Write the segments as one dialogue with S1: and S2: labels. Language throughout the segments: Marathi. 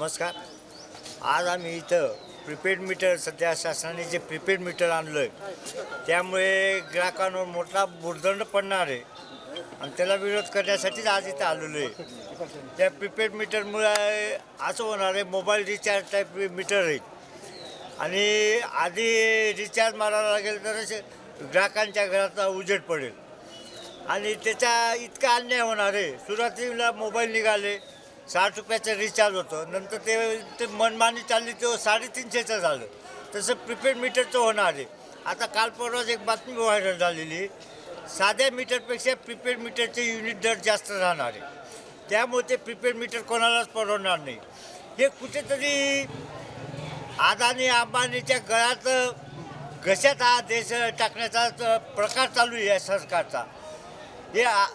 S1: नमस्कार. आज आम्ही इथं प्रिपेड मीटर सध्या शासनाने जे प्रिपेड मीटर आणलं आहे त्यामुळे ग्राहकांवर मोठा भुर्दंड पडणार आहे. आणि त्याला विरोध करण्यासाठीच आज इथं आलेलो आहे. त्या प्रिपेड मीटरमुळे असं होणार आहे मोबाईल रिचार्ज टाईप मीटर आहे. आणि आधी रिचार्ज मारायला लागेल तरच ग्राहकांच्या घराचा उजेड पडेल. आणि त्याचा इतका अन्याय होणार आहे. सुरुवातीला मोबाईल निघाले साठ रुपयाचं रिचार्ज होतं. नंतर ते ते मनमानी चालली ते साडेतीनशेचं झालं. तसं प्रिपेड मीटरचं होणार आहे. आता काल परवाच एक बातमी व्हायरल झालेली. साध्या मीटरपेक्षा प्रिपेड मीटरचे युनिट दर जास्त राहणार आहे. त्यामुळे ते प्रिपेड मीटर कोणालाच परवडणार नाही. हे कुठेतरी अदानी अंबानीच्या गळ्यात घशात हा देश टाकण्याचा प्रकार चालू आहे सरकारचा. हे आ-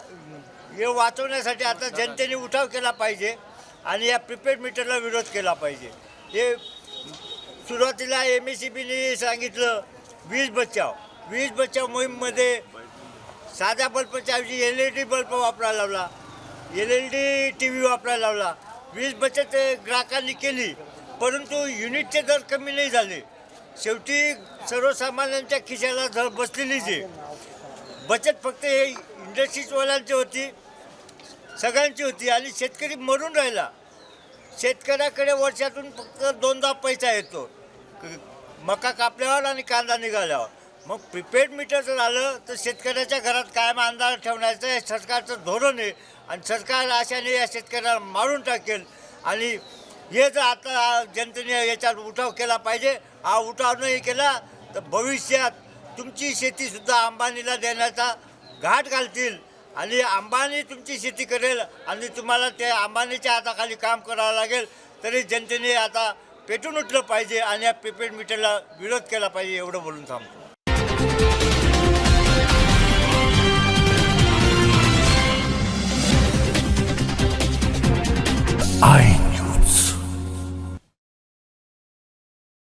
S1: हे वाचवण्यासाठी आता जनतेने उठाव केला पाहिजे आणि या प्रिपेड मीटरला विरोध केला पाहिजे. हे सुरुवातीला एम एस सी बीने सांगितलं वीज बचाव. वीज बचाव मोहीममध्ये साध्या बल्बच्या ऐवजी एल ई डी बल्ब वापरायला लावला. L L D T V वापरायला लावला. वीज बचत ग्राहकांनी केली परंतु युनिटचे दर कमी नाही झाले. शेवटी सर्वसामान्यांच्या खिशाला धर बसलेली जे बचत फक्त हे इंडस्ट्रीजवाल्यांची होती सगळ्यांची होती आणि शेतकरी मरून राहिला. शेतकऱ्याकडे वर्षातून फक्त दोनदा पैसा येतो. मका कापल्यावर आणि कांदा निघाल्यावर. मग प्रिपेड मीटर जर आलं तर शेतकऱ्याच्या घरात कायम अंदाज ठेवण्याचं हे सरकारचं धोरण आहे. आणि सरकार अशाने या शेतकऱ्याला मारून टाकेल. आणि हे जर आता जनतेने याच्यात उठाव केला पाहिजे हा उठाव नाही केला तर भविष्यात तुमची शेतीसुद्धा अंबानीला देण्याचा घाट घालतील. आणि अंबानी तुमची शेती करेल आणि तुम्हाला त्या अंबानीच्या हाताखाली काम करावं लागेल तरी जनतेने आता पेटून उठलं पाहिजे आणि या प्रीपेड मीटरला विरोध केला पाहिजे एवढं बोलून थांबतो. आई